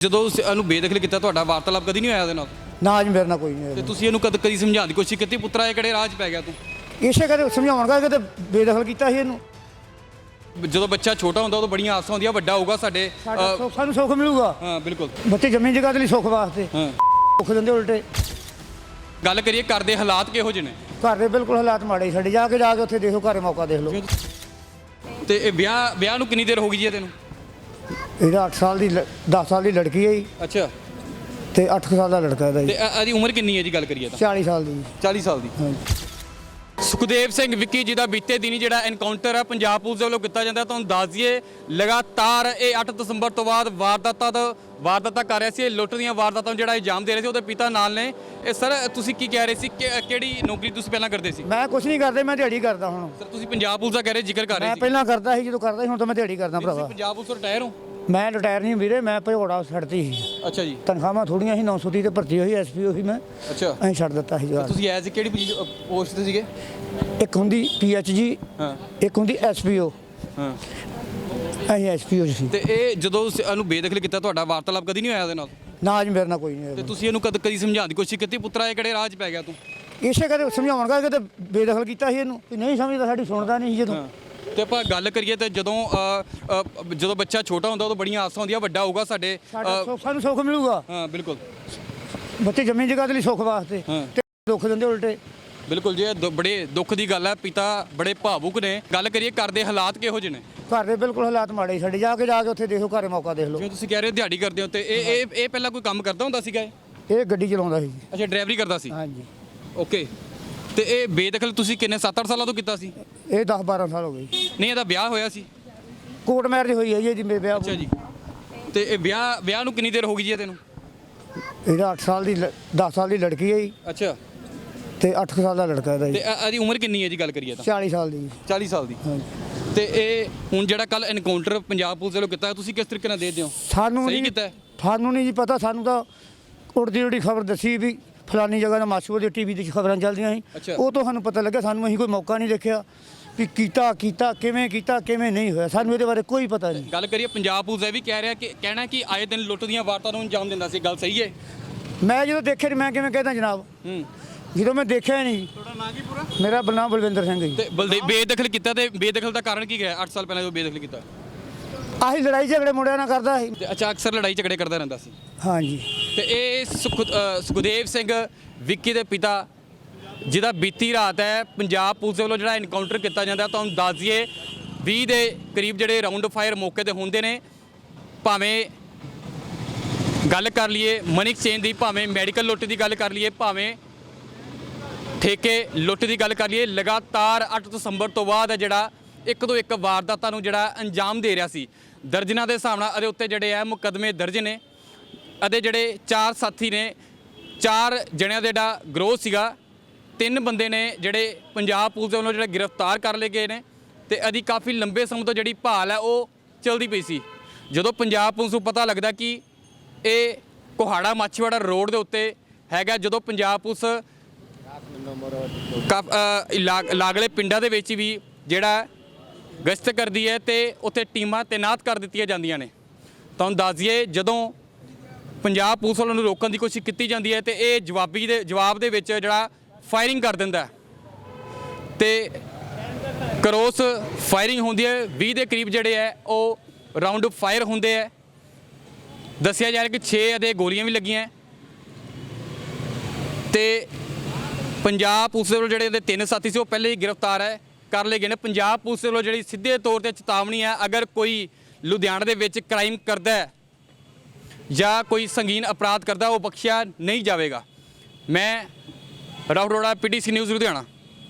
ਜਦੋਂ ਉਸ ਇਹਨੂੰ ਬੇਦਖਲ ਕੀਤਾ ਤੁਹਾਡਾ ਵਾਰਤਾਲਾਪ ਕਦੀ ਨਹੀਂ ਹੋਇਆ ਉਹਦੇ ਨਾਲ? ਨਾ ਜੀ ਮੇਰੇ ਨਾਲ ਕੋਈ ਨਹੀਂ ਤੇ ਹੋਇਆ ਤੁਸੀਂ ਇਹਨੂੰ ਕਦ ਕਦੀ ਸਮਝਾਉਣ ਦੀ ਕੋਸ਼ਿਸ਼ ਕੀਤੀ? ਪੁੱਤਰਾ ਇਹ ਕਿਹੜੇ ਰਾਹ 'ਚ ਪੈ ਗਿਆ ਤੂੰ? ਇਸੇ ਕਦੇ ਸਮਝਾਉਣ ਕਰਕੇ ਤੇ ਬੇਦਖਲ ਕੀਤਾ ਸੀ ਇਹਨੂੰ। ਜਦੋਂ ਬੱਚਾ ਛੋਟਾ ਹੁੰਦਾ ਉਦੋਂ ਬੜੀਆਂ ਆਸਾਂ ਹੁੰਦੀਆਂ ਵੱਡਾ ਹੋਊਗਾ ਸਾਡੇ ਸਾਡਾ ਅ, ਸੁੱਖ ਸਾਨੂੰ ਸੁੱਖ ਮਿਲੂਗਾ। ਹਾਂ ਬਿਲਕੁਲ। ਬੱਚੇ ਜੰਮੀ ਜਗ੍ਹਾ ਦੇ ਲਈ ਸੁੱਖ ਵਾਸਤੇ। ਹਾਂ। ਸੁੱਖ ਦਿੰਦੇ ਉਲਟੇ। ਗੱਲ ਕਰੀਏ ਘਰ ਦੇ ਹਾਲਾਤ ਕਿਹੋ ਜਿਹੇ ਨੇ? ਘਰ ਦੇ ਬਿਲਕੁਲ ਹਾਲਾਤ ਮਾੜੇ ਸੀ ਸਾਡੇ। ਜਾ ਕੇ ਜਾ ਕੇ ਉੱਥੇ ਦੇਖੋ ਘਰੇ ਮੌਕਾ ਦੇਖ ਲਓ। ਤੇ ਇਹ ਵਿਆਹ ਵਿਆਹ ਨੂੰ ਕਿੰਨੀ ਦੇਰ ਹੋ ਗਈ ਜੀ ਇਹ ਤੈਨੂੰ ਇਹਦਾ 8 ਸਾਲ ਦੀ 10 ਸਾਲ ਦੀ ਲੜਕੀ ਹੈ ਜੀ। ਅੱਛਾ। ਤੇ 8 ਸਾਲ ਦਾ ਲੜਕਾ ਇਹਦਾ ਤੇ ਜੀ ਇਹ- ਇਹਦੀ ਉਮਰ ਕਿੰਨੀ ਹੈ ਜੀ ਗੱਲ ਕਰੀਏ ਤਾਂ? 40 ਸਾਲ ਦੀ ਜੀ। 40 ਸਾਲ ਦੀ। ਹਾਂਜੀ। ਸੁਖਦੇਵ ਸਿੰਘ ਵਿੱਕੀ ਜੀ ਦਾ ਬੀਤੇ ਦਿਨੀ ਜਿਹੜਾ ਐਨਕਾਊਂਟਰ ਹੈ ਪੰਜਾਬ ਪੁਲਿਸ ਦੇ ਵੱਲੋਂ ਕੀਤਾ ਜਾਂਦਾ ਤੁਹਾਨੂੰ ਦੱਸ ਦਈਏ ਲਗਾਤਾਰ ਇਹ 8 ਦਸੰਬਰ ਤੋਂ ਬਾਅਦ ਵਾਰਦਾਤਾਂ ਦਾ ਵਾਰਦਾਤਾਂ ਕਰ ਰਿਹਾ ਸੀ ਇਹ ਲੁੱਟ ਦੀਆਂ ਵਾਰਦਾਤਾਂ ਨੂੰ ਜਿਹੜਾ ਇਲਜ਼ਾਮ ਦੇ ਰਹੇ ਸੀ ਉਹਦੇ ਪਿਤਾ ਨਾਲ ਨੇ। ਇਹ ਸਰ ਤੁਸੀਂ ਕੀ ਕਹਿ ਰਹੇ ਸੀ ਕਿ ਕਿਹੜੀ ਨੌਕਰੀ ਤੁਸੀਂ ਪਹਿਲਾਂ ਕਰਦੇ ਸੀ? ਮੈਂ ਕੁਝ ਨਹੀਂ ਕਰਦੇ ਮੈਂ ਦਿਹਾੜੀ ਕਰਦਾ ਹੁਣ। ਸਰ ਤੁਸੀਂ ਪੰਜਾਬ ਪੁਲਿਸ ਦਾ ਕਹਿ ਰਹੇ ਜ਼ਿਕਰ ਕਰ ਰਹੇ ਮੈਂ ਸੀ। ਪਹਿਲਾਂ ਕਰਦਾ ਸੀ ਜਦੋਂ ਕਰਦਾ ਸੀ ਹੁਣ ਤਾਂ ਮੈਂ ਦਿਹਾੜੀ ਕਰਦਾ ਭਰਾਵਾ। ਪੰਜਾਬ ਪੁਲਿਸ ਤੋਂ ਰਿਟਾਇਰ ਹੋ? ਮੈਂ ਰਿਟਾਇਰ ਨਹੀਂ ਵੀਰੇ ਮੈਂ ਭਜੋੜਾ ਛੱਡਤੀ ਸੀ। ਅੱਛਾ ਜੀ। ਤਨਖਾਹਾਂ ਥੋੜੀਆਂ ਸੀ 930 ਤੇ ਭਰਤੀ ਹੋਈ ਐਸਪੀ ਉਹੀ ਮੈਂ ਅੱਛਾ। ਅਸੀਂ ਛੱਡ ਦਿੱਤਾ ਸੀ ਜਵਾਬ ਤੁਸੀਂ ਐਜ਼ ਕਿਹੜੀ ਪੋਸਟ ਤੇ ਸੀਗੇ? ਇੱਕ ਹੁੰਦੀ ਪੀਐਚਜੀ ਹਾਂ। ਇੱਕ ਹੁੰਦੀ ਐਸਪੀਓ ਹਾਂ। ਅਸੀਂ ਐਸਪੀਓ ਸੀ। ਤੇ ਇਹ ਜਦੋਂ ਇਹਨੂੰ ਬੇਦਖਲ ਕੀਤਾ ਤੁਹਾਡਾ ਵਾਰਤਾਲਾਪ ਕਦੀ ਨਹੀਂ ਹੋਇਆ ਉਹਦੇ ਨਾਲ? ਨਾ ਜੀ ਮੇਰੇ ਨਾਲ ਕੋਈ ਨਹੀਂ ਤੇ ਤੁਸੀਂ ਇਹਨੂੰ ਕਦ ਕਦੀ ਸਮਝਾਉਣ ਦੀ ਕੋਸ਼ਿਸ਼ ਕੀਤੀ? ਪੁੱਤਰਾ ਇਹ ਕਿਹੜੇ ਰਾਹ 'ਚ ਪੈ ਗਿਆ ਤੂੰ? ਇਸੇ ਕਦੇ ਸਮਝਾਉਣ ਕਰਕੇ ਤੇ ਬੇਦਖਲ ਕੀਤਾ ਸੀ ਇਹਨੂੰ। ਨਹੀਂ ਸਮਝਦਾ ਸਾਡੀ ਸੁਣਦਾ ਨਹੀਂ ਸੀ ਜਦੋਂ। ਤੇ ਆਪਾਂ ਗੱਲ ਕਰੀਏ ਤੇ ਜਦੋਂ ਅ, ਅ, ਜਦੋਂ ਬੱਚਾ ਛੋਟਾ ਹੁੰਦਾ ਉਦੋਂ ਬੜੀਆਂ ਆਸਾਂ ਹੁੰਦੀਆਂ ਵੱਡਾ ਹੋਊਗਾ ਸਾਡੇ ਸਾਡਾ ਅ, ਸੁੱਖ ਸਾਨੂੰ ਸੁੱਖ ਮਿਲੂਗਾ। ਹਾਂ ਬਿਲਕੁਲ। ਬੱਚੇ ਜੰਮੀ ਜਗ੍ਹਾ ਦੇ ਲਈ ਸੁੱਖ ਵਾਸਤੇ ਹਾਂ। ਤੇ ਦੁੱਖ ਦਿੰਦੇ ਉਲਟੇ। ਬਿਲਕੁਲ ਜੀ ਇਹ ਦੁ- ਬੜੇ ਦੁੱਖ ਦੀ ਗੱਲ ਹੈ ਪਿਤਾ ਬੜੇ ਭਾਵੁਕ ਨੇ। ਗੱਲ ਕਰੀਏ ਘਰ ਦੇ ਹਾਲਾਤ ਕਿਹੋ ਜਿਹੇ ਨੇ? ਘਰ ਦੇ ਬਿਲਕੁਲ ਹਾਲਾਤ ਮਾੜੇ ਸਾਡੇ ਜਾ ਕੇ ਜਾ ਕੇ ਉੱਥੇ ਦੇਖੋ ਘਰੇ ਮੌਕਾ ਦੇਖ ਲਓ। ਜਿਵੇਂ ਤੁਸੀਂ ਕਹਿ ਰਹੇ ਹੋ ਦਿਹਾੜੀ ਕਰਦੇ ਹੋ ਤੇ ਇਹ ਇਹ ਇਹ ਪਹਿਲਾਂ ਕੋਈ ਕੰਮ ਕਰਦਾ ਹੁੰਦਾ ਸੀਗਾ ਇਹ? ਇਹ ਗੱਡੀ ਚਲਾਉਂਦਾ ਸੀ। ਅੱਛਾ ਡਰਾਈਵਰੀ ਕਰਦਾ ਸੀ? ਹਾਂਜੀ। ਓਕੇ। ਤੇ ਇਹ ਬੇਦਖਲ ਤੁਸੀਂ ਕਿੰਨੇ 7-8 ਸਾਲਾਂ ਤੋਂ ਕੀਤਾ ਸੀ? ਇਹ 10 12 ਸਾਲ ਹੋ ਗਏ ਨਹੀਂ ਇਹਦਾ ਵਿਆਹ ਹੋਇਆ ਸੀ? ਕੋਰਟ ਮੈਰਿਜ ਹੋਈ ਹੈ ਜੀ ਇਹਦੀ ਮੇਰੇ ਵਿਆਹ ਅੱਛਾ ਜੀ। ਤੇ ਇਹ ਵਿਆਹ ਵਿਆਹ ਨੂੰ ਕਿੰਨੀ ਦੇਰ ਹੋ ਗਈ ਜੀ ਤੈਨੂੰ? ਇਹਦਾ 8 ਸਾਲ ਦੀ 10 ਸਾਲ ਦੀ ਲੜਕੀ ਹੈ ਜੀ। ਅੱਛਾ। ਤੇ 8 ਸਾਲ ਦਾ ਲੜਕਾ ਇਹਦਾ ਤੇ ਜੀ ਇਹ- ਇਹਦੀ ਉਮਰ ਕਿੰਨੀ ਹੈ ਜੀ ਗੱਲ ਕਰੀਏ ਤਾਂ? 40 ਸਾਲ ਦੀ ਜੀ। 40 ਸਾਲ ਦੀ। ਤੇ ਇਹ ਹੁਣ ਜਿਹੜਾ ਕੱਲ ਐਨਕਾਊਂਟਰ ਪੰਜਾਬ ਪੁਲਿਸ ਵੱਲੋਂ ਕੀਤਾ ਤੁਸੀਂ ਕਿਸ ਤਰੀਕੇ ਨਾਲ ਦੇਖਦੇ ਹੋ? ਸਾਨੂੰ ਸਹੀ ਨਹੀਂ ਕੀਤਾ? ਸਾਨੂੰ ਨਹੀਂ ਜੀ ਪਤਾ ਸਾਨੂੰ ਤਾਂ ਉੜਦੀ ਉੜਦੀ ਖਬਰ ਦੱਸੀ ਵੀ ਫਲਾਨੀ ਜਗ੍ਹਾ ਦਾ ਮਾਸੂਆ ਦੇ ਟੀਵੀ ਦੀ ਖਬਰਾਂ ਚੱਲਦੀਆਂ। ਸੀ। ਉਹ ਤੋਂ ਸਾਨੂੰ ਪਤਾ ਲੱਗਿਆ ਸਾਨੂੰ ਅਸੀਂ ਕੋਈ ਮੌਕਾ ਨਹੀਂ ਦੇਖਿਆ। ਵੀ ਕੀਤਾ ਕੀਤਾ ਕਿਵੇਂ ਕੀਤਾ ਕਿਵੇਂ ਨਹੀਂ ਹੋਇਆ ਸਾਨੂੰ ਇਹਦੇ ਬਾਰੇ ਕੋਈ ਪਤਾ ਨਹੀਂ। ਗੱਲ ਕਰੀਏ ਪੰਜਾਬ ਪੁਲਿਸ ਇਹ ਵੀ ਕਹਿ ਰਿਹਾ ਕਿ ਕਹਿਣਾ ਕਿ ਆਏ ਦਿਨ ਲੁੱਟ ਦੀਆਂ ਵਾਰਤਾਂ ਨੂੰ ਅੰਜਾਮ ਦਿੰਦਾ ਸੀ ਗੱਲ ਸਹੀ ਹੈ? ਮੈਂ ਜਦੋਂ ਦੇਖਿਆ ਨਹੀਂ ਮੈਂ ਕਿਵੇਂ ਕਹਿੰਦਾ ਜਨਾਬ? ਹੂੰ। ਜਦੋਂ ਮੈਂ ਦੇਖਿਆ ਹੀ ਨਹੀਂ ਤੁਹਾਡਾ ਨਾਂ ਕੀ ਪੂਰਾ? ਮੇਰਾ ਨਾਮ ਬਲਵਿੰਦਰ ਸਿੰਘ ਜੀ। ਤੇ ਬਲਦੇ ਬੇਦਖਲ ਕੀਤਾ ਤੇ ਬੇਦਖਲ ਦਾ ਕਾਰਨ ਕੀ ਗਿਆ 8 ਸਾਲ ਪਹਿਲਾਂ ਜੋ ਬੇਦਖਲ ਕੀਤਾ? ਆਹੀ ਲੜਾਈ ਝਗੜੇ ਮੁੰਡਿਆਂ ਨਾਲ ਕਰਦਾ ਸੀ। ਤੇ ਅੱਛਾ ਅਕਸਰ ਲੜਾਈ ਝਗੜੇ ਕਰਦਾ ਰਹਿੰਦਾ ਸੀ। ਹਾਂਜੀ। ਤੇ ਇਹ ਸੁਖ ਅ, ਸੁਖਦੇਵ ਸਿੰਘ ਵਿੱਕੀ ਦੇ ਪਿਤਾ ਜਿਹਦਾ ਬੀਤੀ ਰਾਤ ਹੈ, ਪੰਜਾਬ ਪੁਲਿਸ ਦੇ ਵੱਲੋਂ ਜਿਹੜਾ ਐਨਕਾਊਂਟਰ ਕੀਤਾ ਜਾਂਦਾ, ਤੁਹਾਨੂੰ ਦੱਸ ਦਈਏ 20 ਦੇ ਕਰੀਬ ਜਿਹੜੇ ਰਾਉਂਡ ਫਾਇਰ ਮੌਕੇ ਤੇ ਹੁੰਦੇ ਨੇ, ਭਾਵੇਂ ਗੱਲ ਕਰ ਲਈਏ ਮਨਿਕ ਸੇਨ ਦੀ, ਭਾਵੇਂ ਮੈਡੀਕਲ ਲੁੱਟ ਦੀ ਗੱਲ ਕਰ ਲਈਏ, ਭਾਵੇਂ ਠੇਕੇ ਲੁੱਟ ਦੀ ਗੱਲ ਕਰ ਲਈਏ, ਲਗਾਤਾਰ 8 ਦਸੰਬਰ ਤੋਂ ਬਾਅਦ ਹੈ ਜਿਹੜਾ ਇੱਕ ਤੋਂ ਇੱਕ ਵਾਰਦਾਤਾਂ ਨੂੰ ਜਿਹੜਾ ਅੰਜਾਮ ਦੇ ਰਿਹਾ ਸੀ। ਦਰਜਨਾਂ ਦੇ ਹਿਸਾਬ ਨਾਲ ਇਹਦੇ ਉੱਤੇ ਜਿਹੜੇ ਆ ਮੁਕੱਦਮੇ ਦਰਜ ਨੇ ਅਤੇ ਜਿਹੜੇ ਚਾਰ ਸਾਥੀ ਨੇ, ਚਾਰ ਜਣਿਆਂ ਦਾ ਜਿਹੜਾ ਗਰੋਹ ਸੀਗਾ ਤਿੰਨ ਬੰਦੇ ਨੇ ਜਿਹੜੇ ਪੰਜਾਬ ਪੁਲਿਸ ਦੇ ਵੱਲੋਂ ਜਿਹੜੇ ਗ੍ਰਿਫਤਾਰ ਕਰ ਲਏ ਗਏ ਨੇ ਤੇ ਇਹਦੀ ਕਾਫੀ ਲੰਬੇ ਸਮੇਂ ਤੋਂ ਜਿਹੜੀ ਭਾਲ ਹੈ ਉਹ ਚਲਦੀ ਪਈ ਸੀ। ਜਦੋਂ ਪੰਜਾਬ ਪੁਲਿਸ ਨੂੰ ਪਤਾ ਲੱਗਦਾ ਕਿ ਇਹ ਕੋਹਾੜਾ ਮਾਛੀਵਾੜਾ ਰੋਡ ਦੇ ਉੱਤੇ ਹੈਗਾ ਜਦੋਂ ਪੰਜਾਬ ਪੁਲਿਸ ਕਾਫ ਅ, ਲਾਗਲੇ ਪਿੰਡਾਂ ਦੇ ਵਿੱਚ ਵੀ ਜਿਹੜਾ ਗਸ਼ਤ ਕਰਦੀ ਹੈ ਤੇ ਉੱਥੇ ਟੀਮਾਂ ਤਾਇਨਾਤ ਕਰ ਦਿੱਤੀਆਂ ਜਾਂਦੀਆਂ ਨੇ। ਤੁਹਾਨੂੰ ਦੱਸ ਦਈਏ ਜਦੋਂ ਪੰਜਾਬ ਪੁਲਿਸ ਵੱਲੋਂ ਨੂੰ ਰੋਕਣ ਦੀ ਕੋਸ਼ਿਸ਼ ਕੀਤੀ ਜਾਂਦੀ ਹੈ ਤੇ ਇਹ ਜਵਾਬੀ ਦੇ ਜਵਾਬ ਦੇ ਵਿੱਚ ਜਿਹੜਾ ਫਾਇਰਿੰਗ ਕਰ ਦਿੰਦਾ ਹੈ। ਤੇ ਕਰੋਸ ਫਾਇਰਿੰਗ ਹੁੰਦੀ ਹੈ 20 ਦੇ ਕਰੀਬ ਜਿਹੜੇ ਹੈ, ਉਹ ਰਾਉਂਡ ਫਾਇਰ ਹੁੰਦੇ ਹੈ ਦੱਸਿਆ ਜਾ ਰਿਹਾ ਕਿ 6 ਅਦੇ ਗੋਲੀਆਂ ਵੀ ਲੱਗੀਆਂ ਹੈ। ਤੇ ਪੰਜਾਬ ਪੁਲਿਸ ਦੇ ਵੱਲੋਂ ਜਿਹੜੇ ਇਹਦੇ ਤਿੰਨ ਸਾਥੀ ਸੀ, ਉਹ ਪਹਿਲੇ ਹੀ ਗ੍ਰਿਫਤਾਰ ਹੈ, ਕਰ ਲਏ ਗਏ ਨੇ ਪੰਜਾਬ ਪੁਲਿਸ ਦੇ ਵੱਲੋਂ ਜਿਹੜੀ ਸਿੱਧੇ ਤੌਰ ਤੇ ਚੇਤਾਵਨੀ ਹੈ, ਅਗਰ ਕੋਈ ਲੁਧਿਆਣਾ ਦੇ ਵਿੱਚ ਕ੍ਰਾਈਮ ਕਰਦਾ ਹੈ ਜਾਂ ਕੋਈ ਸੰਗੀਨ ਅਪਰਾਧ ਕਰਦਾ, ਉਹ ਬਖਸ਼ਿਆ ਨਹੀਂ ਜਾਵੇਗਾ ਮੈਂ ਰਾਹੁਲ ਰੋੜਾ ਪੀਟੀਸੀ ਨਿਊਜ਼ ਲੁਧਿਆਣਾ।